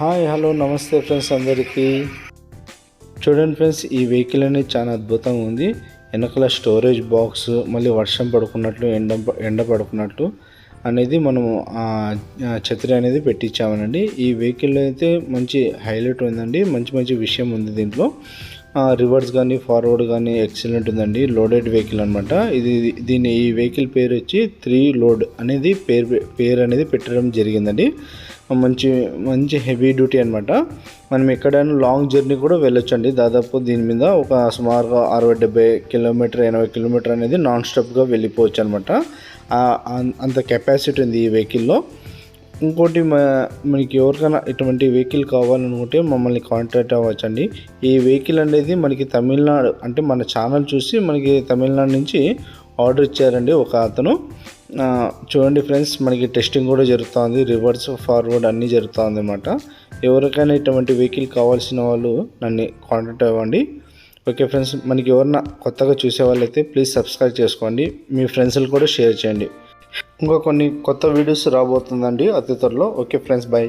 Hi hello నమస్తే friends అందరికీ. చూడండి ఫ్రెండ్స్ ఈ వెహికల్ అనేది చాలా అద్భుతంగా ఉంది. వెనకాల స్టోరేజ్ బాక్స్ మళ్ళీ వర్షం పడుకున్నట్లు ఎండ ఎండ పడుకున్నట్లు. అనేది మనము ఛత్రి అనేది పెట్టించామనండి ఈ వెహికల్ అయితే మంచి హైలైట్ ఉందండి. మంచి మంచి విషయం ఉంది దీంట్లో. రివర్స్ కానీ ఫార్వర్డ్ కానీ ఎక్సలెంట్ ఉందండి. లోడెడ్ వెహికల్ అనమాట ఇది దీని ఈ వెహికల్ పేరు వచ్చి త్రీ లోడ్ అనేది పేరు పేరు అనేది పెట్టడం జరిగిందండి. మంచి మంచి హెవీ డ్యూటీ అనమాట మనం ఎక్కడైనా లాంగ్ జర్నీ కూడా వెళ్ళొచ్చండి. దాదాపు దీని మీద ఒక సుమారుగా అరవై డెబ్బై కిలోమీటర్ ఎనభై కిలోమీటర్ అనేది నాన్ స్టాప్గా వెళ్ళిపోవచ్చు అనమాట అంత కెపాసిటీ ఉంది ఈ వెహికల్లో ఇంకోటి మా మనకి ఎవరికైనా ఇటువంటి వెహికల్ కావాలనుకుంటే మమ్మల్ని కాంటాక్ట్ అవ్వచ్చండి. ఈ వెహికల్ అనేది మనకి తమిళనాడు అంటే మన ఛానల్ చూసి మనకి తమిళనాడు నుంచి ఆర్డర్ ఇచ్చారండి ఒక అతను. చూడండి ఫ్రెండ్స్ మనకి టెస్టింగ్ కూడా జరుగుతుంది రివర్స్ ఫార్వర్డ్ అన్నీ జరుగుతుంది అనమాట ఎవరికైనా ఇటువంటి వెహికల్ కావాల్సిన వాళ్ళు నన్ను కాంటాక్ట్ అవ్వండి. ఓకే ఫ్రెండ్స్ మనకి ఎవరన్నా కొత్తగా చూసే వాళ్ళైతే ప్లీజ్ సబ్స్క్రైబ్ చేసుకోండి. మీ ఫ్రెండ్స్ని కూడా షేర్ చేయండి. ఇంకా కొన్ని కొత్త వీడియోస్ రాబోతుందండి అతి త్వరలో. Okay friends bye